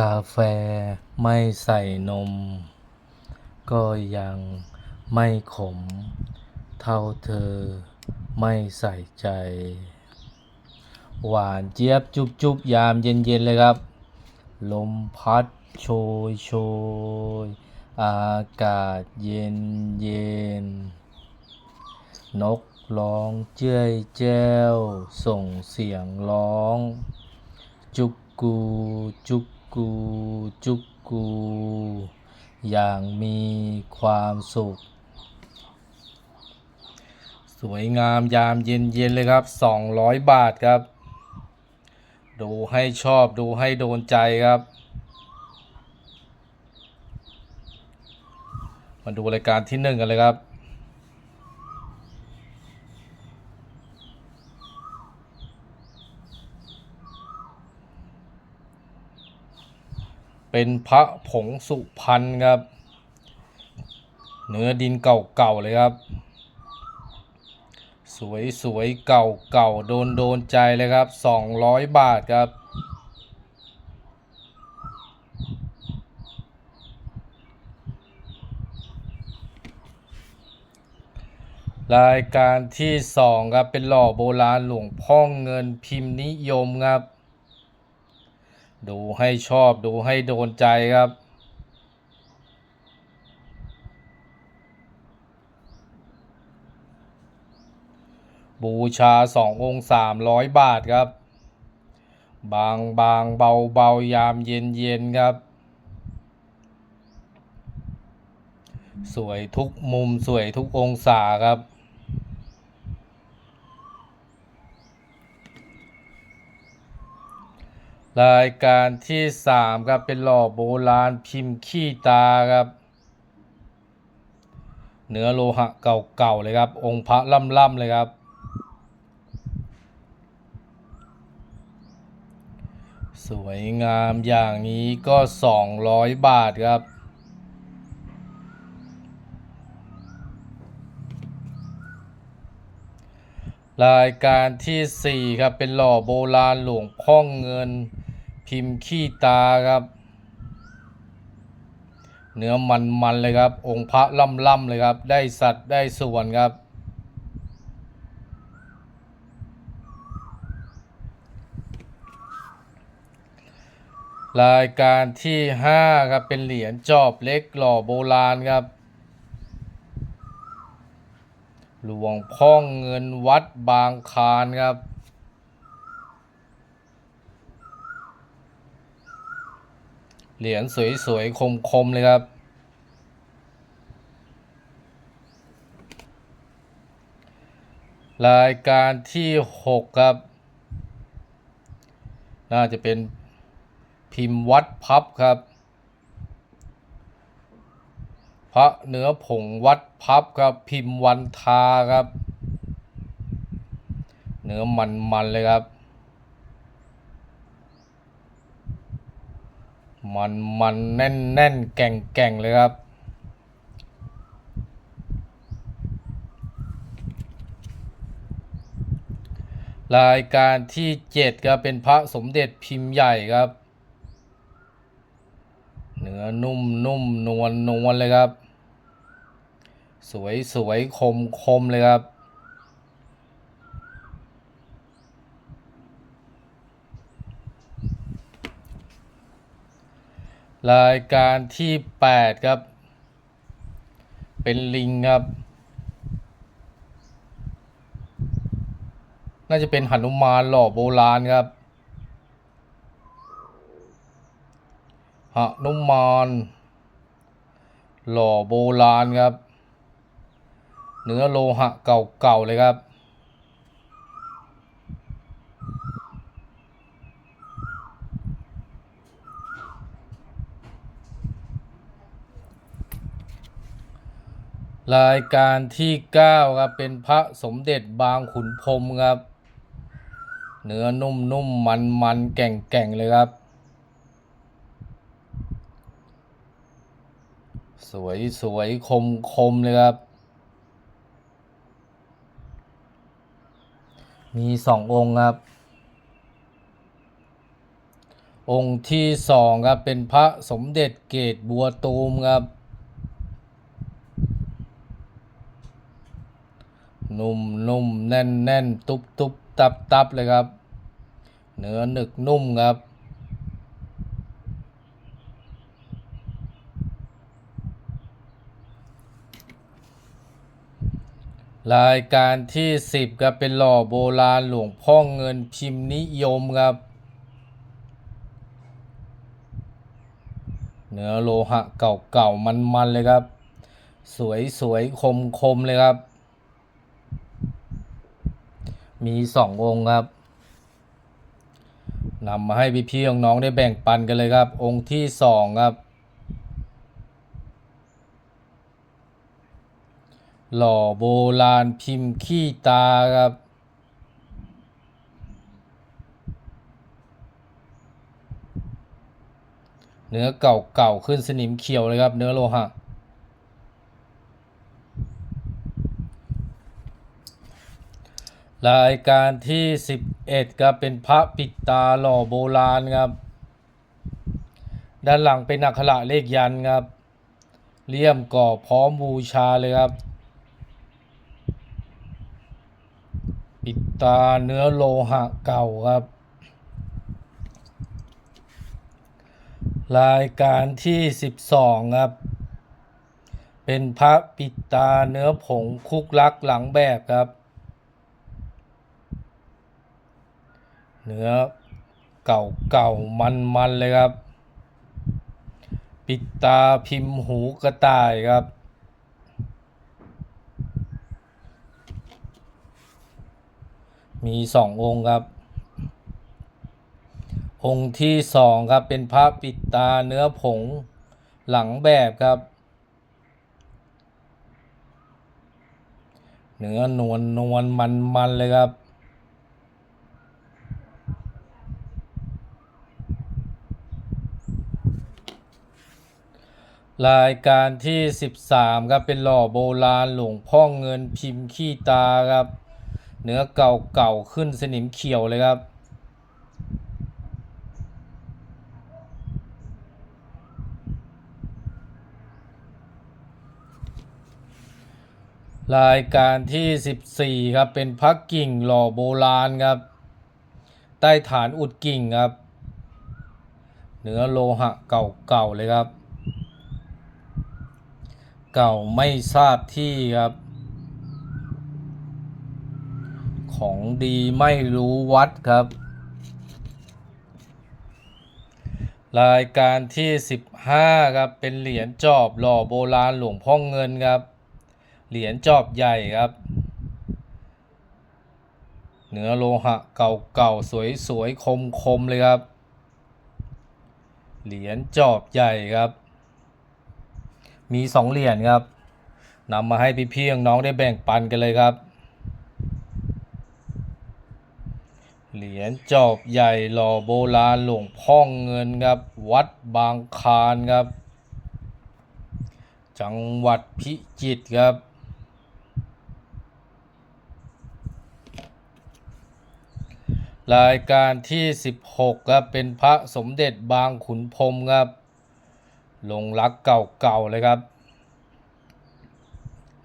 กาแฟไม่ใส่นม ก็ยังไม่ขม เท่าเธอไม่ใส่ใจ หวานเจี๊ยบจุบจุบยามเย็นเย็นๆเลยครับ ลมพัดโชยโชยอากาศเย็นเย็น นกร้องเจ้ยแจ้ว ส่งเสียงร้อง จุกกูจุก กูจุกกู อย่างมีความสุข สวยงามยามเย็นเย็นเลยครับ 200 บาทครับ ดูให้ชอบดูให้โดนใจครับ มาดูรายการที่หนึ่งกันเลยครับ เป็นพระผงสุพรรณครับ เนื้อดินเก่าๆเลยครับ สวยสวยๆเก่าเก่าโดนโดนใจเลยครับ 200 บาทครับรายการที่สองครับ เป็นหล่อโบราณหลวงพ่อเงินพิมพ์นิยมครับ ดูให้ชอบดูให้โดนใจครับ บูชาสององค์สามร้อยบาทครับ บางบางเบาเบายามเย็นเย็นครับ สวยทุกมุมสวยทุกองศาครับ รายการที่สามครับเป็นหล่อโบราณพิมพ์ขี้ตาครับ เนื้อโลหะเก่าๆเลยครับ องค์พระล่ำๆเลยครับ สวยงามอย่างนี้ก็ 200 บาทครับ รายการที่ 4 ครับเป็นหล่อโบราณหลวงพ่อเงิน พิมพ์ขี้ตาครับ เนื้อมันๆเลยครับ องค์พระล่ำๆเลยครับ ได้สัตว์ได้ส่วนครับ รายการที่ 5 ครับเป็นเหรียญจอบเล็กหล่อโบราณครับ หลวงพ่อเงินวัดบางคานครับ เหรียญสวยๆ คมๆ เลยครับ รายการที่ 6 ครับ น่าจะเป็นพิมพ์วัดพับครับ พระเนื้อผงวัดพับครับพิมพ์วันทาครับ เนื้อมันๆเลยครับ มันมันๆแน่นแน่นๆแก่งแก่งๆเลยครับรายการที่ 7 ครับ เป็นพระสมเด็จพิมพ์ใหญ่ครับ นุ่มนุ่มนวลนวลเลยครับ สวยสวยคมคมเลยครับ รายการที่ 8 ครับ เป็นลิงครับ น่าจะเป็นหนุมานหล่อโบราณครับ หนุมานหล่อโบราณครับ เนื้อโลหะเก่าๆเลยครับ รายการที่ 9 ครับ เป็นพระสมเด็จบางขุนพรมครับ เนื้อนุ่มนุ่มมันๆแก่งๆเลยครับ สวยสวยคมคมเลยครับ มีสององค์ครับ องค์ที่สองครับ เป็นพระสมเด็จเกตบัวตูมครับ นุ่มนุ่มแน่นแน่นตุบตุบตับตับเลยครับ เนื้อหนึกนุ่มครับ รายการที่สิบครับเป็นหล่อโบราณหลวงพ่อเงินพิมพ์นิยมครับเนื้อโลหะเก่าๆมันๆเลยครับ สวยๆคมๆเลยครับ มีสององค์ครับนำมาให้พี่ๆน้องๆได้แบ่งปันกันเลยครับ องค์ที่สองครับ หล่อโบราณพิมพ์ขี้ตาครับ เนื้อเก่าๆขึ้นสนิมเขียวเลยครับ เนื้อโลหะรายการที่ 11ครับเป็นพระปิดตาหล่อโบราณครับ ด้านหลังเป็นอักขระเลขยันครับเลี่ยมก่อพร้อมบูชาเลยครับ ปิดตาเนื้อโลหะเก่าครับ รายการที่ 12 ครับ เป็นพระปิดตาเนื้อผงคุกลักหลังแบบครับ เนื้อเก่าเก่ามันมันเลยครับ ปิดตาพิมพ์หูกระต่ายครับ มีสององค์ครับ องค์ที่สองครับเป็นพระปิดตาเนื้อผงหลังแบบครับ เนื้อนวลนวลมันมันเลยครับ รายการที่ 13 ครับ เป็นหล่อโบราณหลวงพ่อเงินพิมพ์ขี้ตาครับ เนื้อเก่าเก่าๆขึ้นสนิมเขียวเลยครับ รายการที่ 14 ครับ เป็นพักกิ่งหล่อโบราณครับ ใต้ฐานอุดกิ่งครับ เนื้อโลหะเก่าๆเลยครับ เก่าไม่ทราบที่ครับ ของดีไม่รู้วัดครับ รายการที่ 15 ครับ เป็นเหรียญจอบหล่อโบราณหลวงพ่อเงินครับ เหรียญจอบใหญ่ครับ เนื้อโลหะเก่าๆ สวยๆ คมๆ เลยครับ เหรียญจอบใหญ่ครับ มีสองเหรียญครับนำมาให้พี่ๆน้องๆได้แบ่งปันกันเลยครับ เหรียญจอบใหญ่หล่อโบราณหลวงพ่อเงินครับ วัดบางคานครับ จังหวัดพิจิตรครับ รายการที่ 16ครับเป็นพระสมเด็จบางขุนพรมครับ ลงรักเก่าๆเลยครับ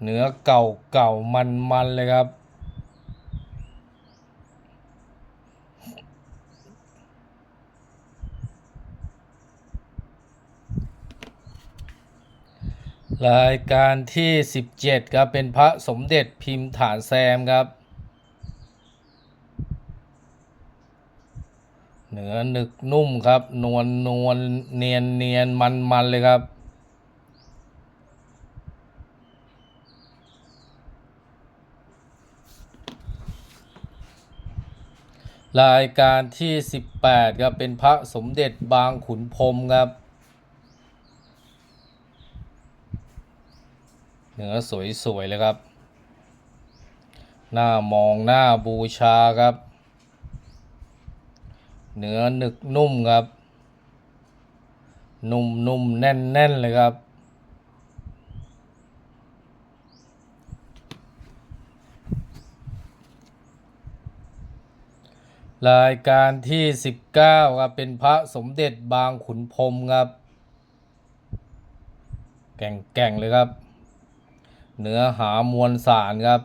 เนื้อเก่าๆมันๆเลยครับ รายการที่ 17ครับเป็นพระสมเด็จพิมพ์ฐานแซมครับ เนื้อหนึกนุ่มครับ นวลนวลเนียนเนียนมันมันเลยครับ รายการที่ 18ครับเป็นพระสมเด็จบางขุนพรมครับ นื้อสวยๆเลยครับ หน้ามองหน้าบูชาครับ เนื้อหนึกนุ่มครับ นุ่มนุ่มแน่นแน่นเลยครับรายการที่ 19ครับเป็นพระสมเด็จบางขุนพรมครับ แก่งแก่งๆเลยครับ เนื้อหามวลสารครับ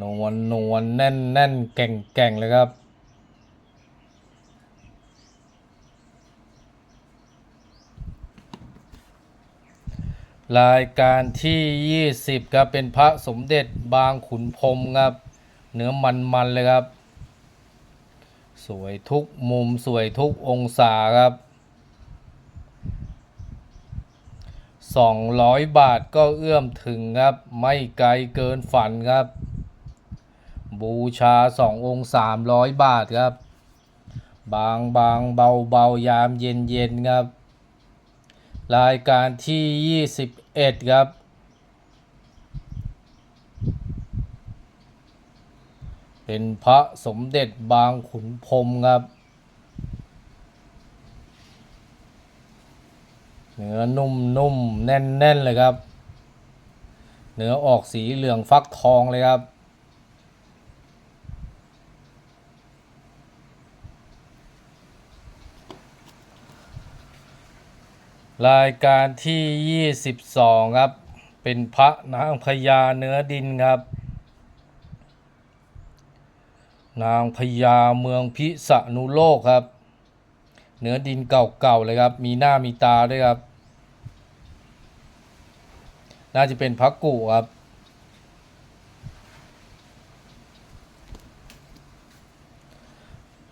นวลนวลแน่นแน่นแก่งแก่งเลยครับ รายการที่ 20ครับเป็นพระสมเด็จบางขุนพรมครับ เนื้อมันมันเลยครับ สวยทุกมุมสวยทุกองศาครับ 200 บาทก็เอื้อมถึงครับ ไม่ไกลเกินฝันครับ บูชา 2 องค์ 300 บาทครับ บางบางเบาเบายามเย็นเย็นครับ รายการที่ 21 ครับ เป็นพระสมเด็จบางขุนพรมครับ เนื้อนุ่มนุ่มแน่นแน่นเลยครับ เนื้อออกสีเหลืองฟักทองเลยครับ รายการที่ 22 ครับ เป็นพระนางพญาเนื้อดินครับ นางพญาเมืองพิษณุโลกครับ เนื้อดินเก่าๆเลยครับ มีหน้ามีตาด้วยครับ น่าจะเป็นพระกุครับ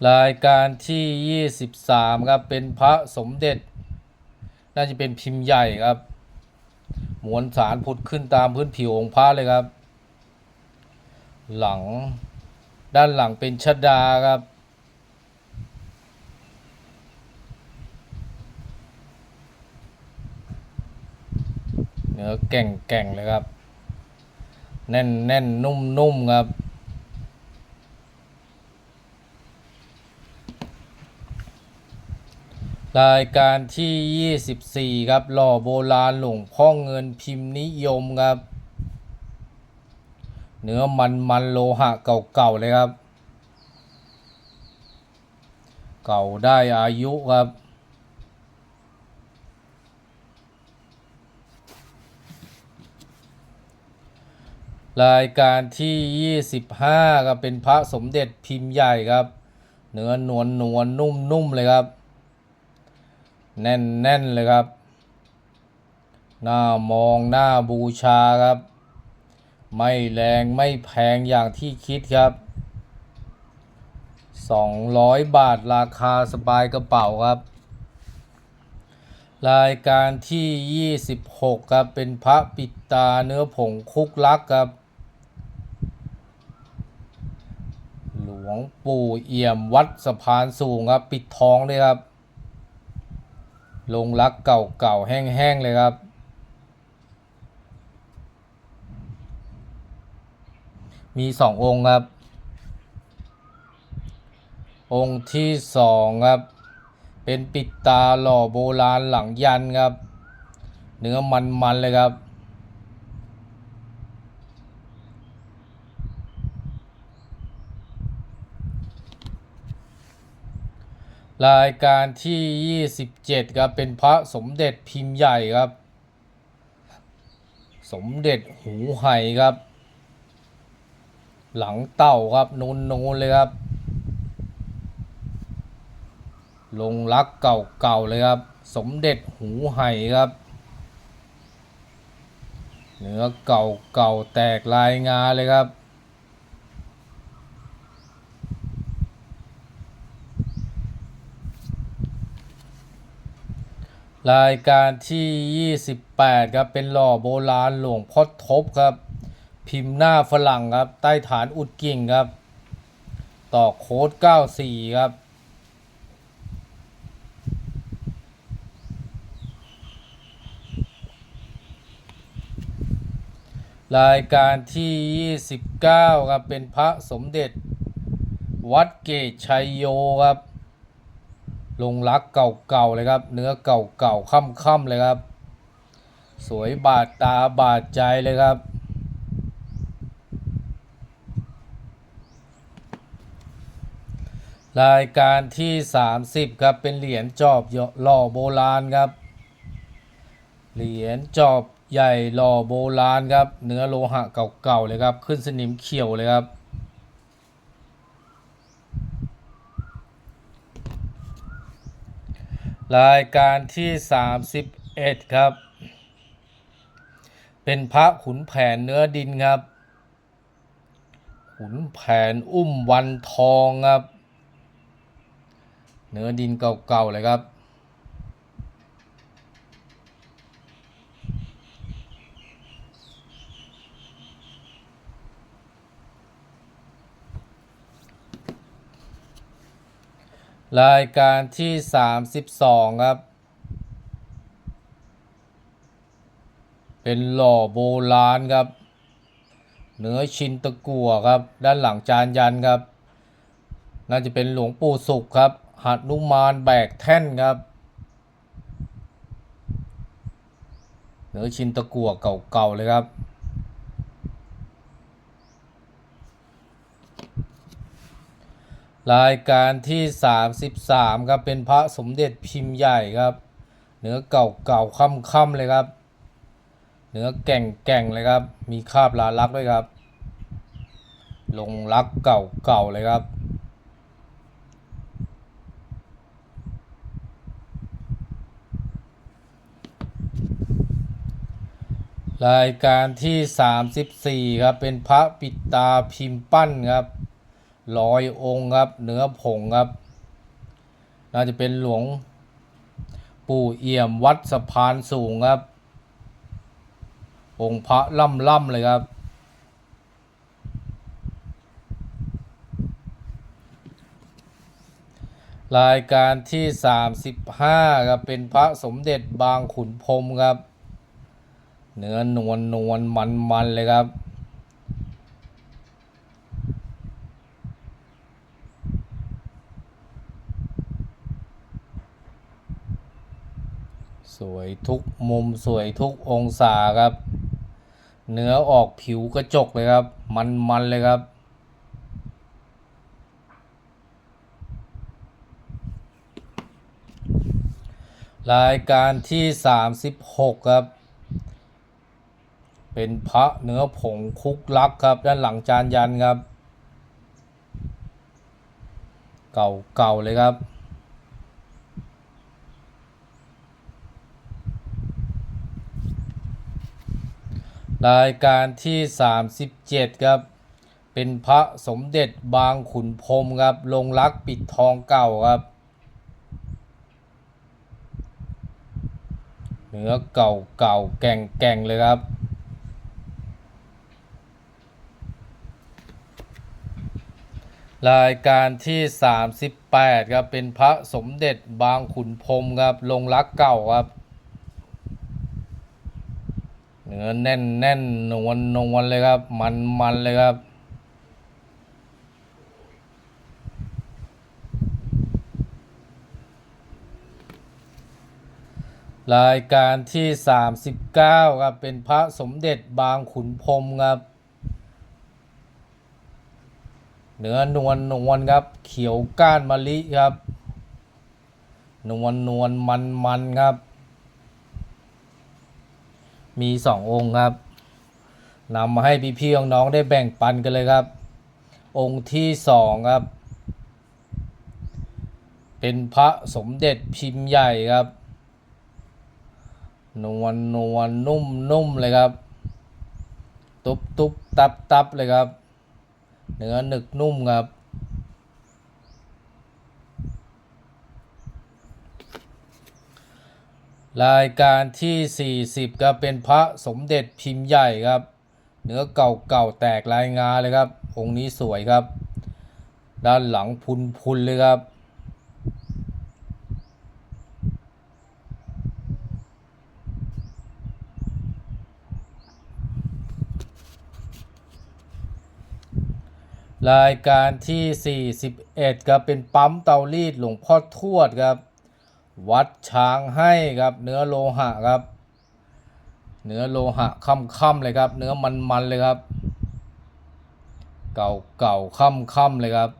รายการที่ 23 ครับ เป็นพระสมเด็จ น่าจะเป็นพิมพ์ใหญ่ครับ มวลสารผุดขึ้นตามพื้นผิวองค์พระเลยครับ หลังด้านหลังเป็นชดาครับ เนื้อแก่งแก่งเลยครับ แน่นแน่นนุ่มนุ่มครับ รายการที่ 24 ครับ หล่อโบราณหลวงพ่อเงินพิมพ์นิยมครับ เนื้อมันมันโลหะเก่าๆเลยครับ เก่าได้อายุครับ รายการที่ 25ครับเป็นพระสมเด็จพิมพ์ใหญ่ครับ เนื้อนวลนวลนุ่มนุ่มเลยครับ แน่นแน่นเลยครับ หน้ามองหน้าบูชาครับ ไม่แรงไม่แพงอย่างที่คิดครับ 200 บาทราคาสบายกระเป๋าครับ รายการที่ 26 ครับ เป็นพระปิดตาเนื้อผงคุกลักครับ หล วงปู่เอี่ยมวัดสะพานสูงครับ ปิดทองเลยครับ ลงรักเก่าๆแห้งๆเลยครับ มีสององค์ครับ องค์ที่สองครับ เป็นปิดตาหล่อโบราณหลังยันครับ เนื้อมันๆเลยครับ รายการที่ 27ครับเป็นพระสมเด็จพิมพ์ใหญ่ครับ สมเด็จหูไห่ครับ หลังเต่าครับนูนนูนๆเลยครับ ลงรักเก่าๆเลยครับ สมเด็จหูไห่ครับเนื้อเก่าๆแตกลายงาเลยครับ รายการที่ 28 ครับ เป็นหล่อโบราณหลวงพ่อทบครับ พิมพ์หน้าฝรั่งครับ ใต้ฐานอุดกิ่งครับ ต่อโค้ด 94 ครับ รายการที่ 29 ครับ เป็นพระสมเด็จ วัดเกตชัยโยครับ ลงรักเก่าๆเลยครับ เนื้อเก่าๆค่ำๆเลยครับ สวยบาดตาบาดใจเลยครับ รายการที่ 30 ครับ เป็นเหรียญจอบหล่อโบราณครับ เหรียญจอบใหญ่หล่อโบราณครับ เนื้อโลหะเก่าๆเลยครับ ขึ้นสนิมเขียวเลยครับ รายการที่ 31 ครับ เป็นพระขุนแผนเนื้อดินครับ ขุนแผนอุ้มวันทองครับ เนื้อดินเก่าๆเลยครับ รายการที่ 32 ครับ เป็นหล่อโบราณครับ เนื้อชินตะกั่วครับ ด้านหลังจานยันครับ น่าจะเป็นหลวงปู่สุขครับ หัดนุมานแบกแท่นครับ เนื้อชินตะกั่วเก่าๆเลยครับ รายการที่ 33 ครับ เป็นพระสมเด็จพิมพ์ใหญ่ครับ เนื้อเก่าๆค่ำๆเลยครับ เนื้อแก่งๆเลยครับ มีคาบลาลักด้วยครับ ลงลักเก่าๆเลยครับ รายการที่ 34 ครับ เป็นพระปิดตาพิมพ์ปั้นครับ ร้อยองค์ครับเนื้อผงครับน่าจะเป็นหลวงปู่เอี่ยมวัดสะพานสูงครับ องค์พระล่ำล่ำๆเลยครับ รายการที่ 35ครับเป็นพระสมเด็จบางขุนพรมครับ เนื้อนวลนวลมันมันๆเลยครับ สวยทุกมุมสวยทุกองศาครับ เนื้อออกผิวกระจกเลยครับ มันมันๆเลยครับ รายการที่ 36 ครับ เป็นพระเนื้อผงคุกลักครับ ด้านหลังจานยันครับ เก่าๆเลยครับ รายการที่ 37 ครับ เป็นพระสมเด็จบางขุนพรมครับ ลงรักปิดทองเก่าครับ เนื้อเก่าเก่าแก่งแก่งเลยครับ รายการที่ 38 ครับ เป็นพระสมเด็จบางขุนพรมครับ ลงรักเก่าครับ เนื้อแน่นแน่นนวลนวลเลยครับ มันมันเลยครับรายการที่ 39 ครับ เป็นพระสมเด็จบางขุนพรมครับเนื้อนวลนวลครับ เขียวก้านมะลิครับ นวลนวลมันมันครับ มีสององค์ครับนำมาให้พี่พี่ๆน้องๆได้แบ่งปันกันเลยครับ องค์ที่สองครับ เป็นพระสมเด็จพิมพ์ใหญ่ครับ นวลนวลนุ่มนุ่มเลยครับ ตุบตุบตับตับเลยครับ เนื้อหนึกนุ่มครับ รายการที่ 40ครับเป็นพระสมเด็จพิมพ์ใหญ่ครับ เนื้อเก่าเก่าๆแตกลายงาเลยครับ องค์นี้สวยครับ ด้านหลังพุนพุนๆเลยครับรายการที่ 41ครับเป็นปั๊มเตารีดหลวงพ่อทวดครับ วัดช้างให้ครับ เนื้อโลหะครับ เนื้อโลหะค่ำๆเลยครับ เนื้อมันๆเลยครับ เก่าๆค่ำๆเลยครับ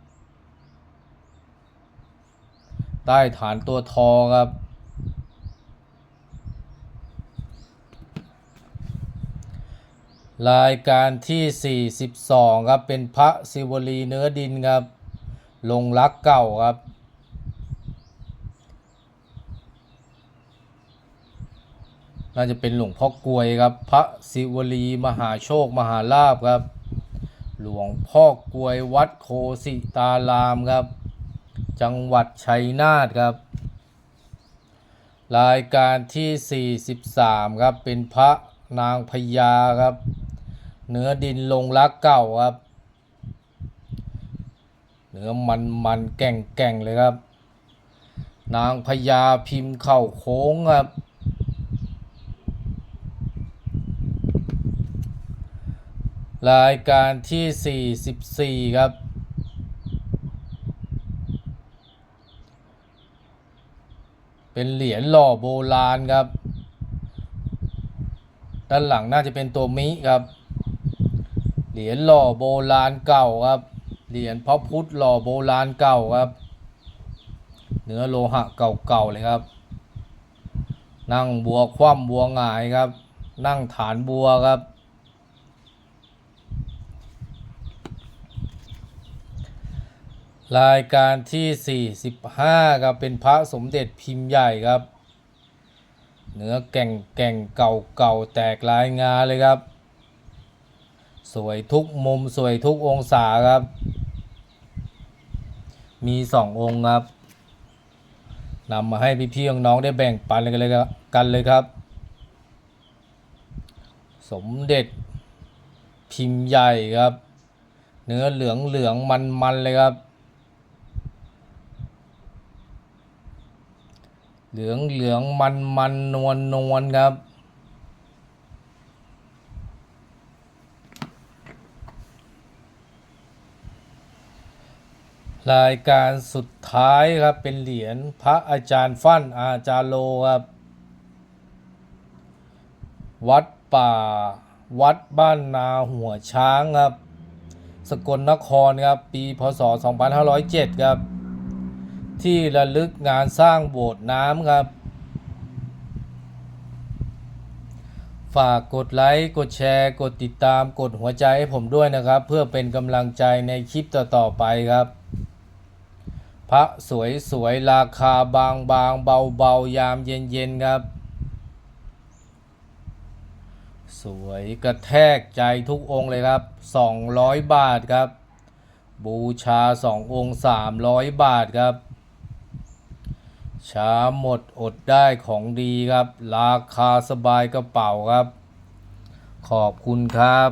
ใต้ฐานตัวทอครับ รายการที่ 42 ครับ เป็นพระศิวลีเนื้อดินครับ ลงรักเก่าครับ น่าจะเป็นหลวงพ่อกลวยครับ พระศิวลีมหาโชคมหาลาภครับ หลวงพ่อกลวยวัดโคสิตารามครับ จังหวัดชัยนาทครับ รายการที่ 43 ครับ เป็นพระนางพญาครับ เนื้อดินลงรักเก่าครับ เนื้อมันมันแก่งแก่งเลยครับ นางพญาพิมพ์เข่าโค้งครับ รายการที่ 44 ครับ เป็นเหรียญหล่อโบราณครับ ด้านหลังน่าจะเป็นตัวมิครับ เหรียญหล่อโบราณเก่าครับ เหรียญพระพุทธหล่อโบราณเก่าครับ เนื้อโลหะเก่าๆเลยครับ นั่งบัวคว่ำบัวหงายครับ นั่งฐานบัวครับ รายการที่ 45ครับเป็นพระสมเด็จพิมพ์ใหญ่ครับ เนื้อแก่งแก่งเก่าเก่าแตกลายงาเลยครับ สวยทุกมุมสวยทุกองศาครับ มีสององค์ครับนำมาให้พี่ๆน้องๆได้แบ่งปันกันเลยครับกันเลยครับ สมเด็จพิมพ์ใหญ่ครับ เนื้อเหลืองเหลืองมันมันเลยครับ เหลืองเหลืองมันมันนวลนวลครับ รายการสุดท้ายครับเป็นเหรียญพระอาจารย์ฟั่นอาจารย์โลครับ วัดป่า วัดบ้านนาหัวช้างครับ สกลนครครับ ปีพศ 2507 ครับ ที่ระลึกงานสร้างโบสถ์น้ำครับ ฝากกดไลค์กดแชร์ กดติดตามกดหัวใจให้ผมด้วยนะครับ เพื่อเป็นกำลังใจในคลิปต่อๆไปครับ พระสวยสวยๆราคาบางบางเบาเบาๆยามเย็นเย็นๆครับ สวยกระแทกใจทุกองค์เลยครับ 200 บาทครับบูชา 2 องค์ 300 บาทครับ ช้าหมดอดได้ของดีครับ ราคาสบายกระเป๋าครับ ขอบคุณครับ